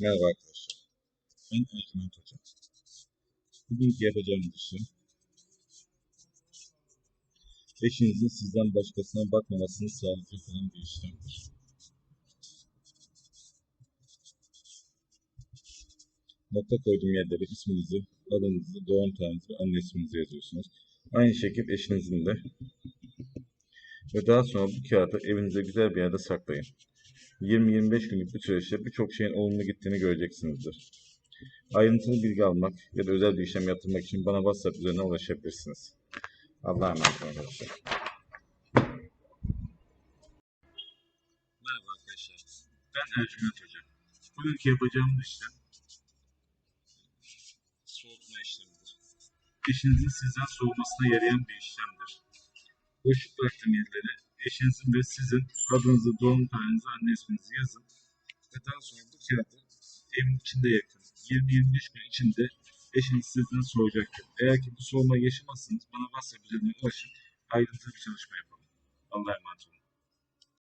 Merhaba arkadaşlar. Ben Ercüment Hocam. Bugünkü yapacağımız işlem eşinizin sizden başkasına bakmamasını sağlayacak olan bir işlemdir. Nokta koyduğum yerlere isminizi, adınızı, doğum tarihinizi, anne isminizi yazıyorsunuz. Aynı şekilde eşinizin de. Ve daha sonra bu kağıdı evinize güzel bir yerde saklayın. 20-25 günlük bir süreçte birçok şeyin olumlu gittiğini göreceksinizdir. Ayrıntılı bilgi almak ya da özel bir işlem yaptırmak için bana WhatsApp üzerinden ulaşabilirsiniz. Allah'a emanet olun arkadaşlar. Merhaba arkadaşlar. Ben Ercüment Hoca. Bugünkü yapacağımız işlem soğutma işlemidir. Eşinizin sizden soğumasına yarayan bir işlemdir. Boşluk bıraktığım yerlere eşinizin ve sizin adınızı, doğum tarihinizi, anne isminizi yazın. Ve daha sonra bu kağıdı evin içinde yakın. 20-25 gün içinde eşiniz sizden soğuyacaktır. Eğer ki bu soğumayı yaşamazsanız bana WhatsApp üzerinden ulaşın. Ayrıntılı bir çalışma yapalım. Allah'a emanet olun.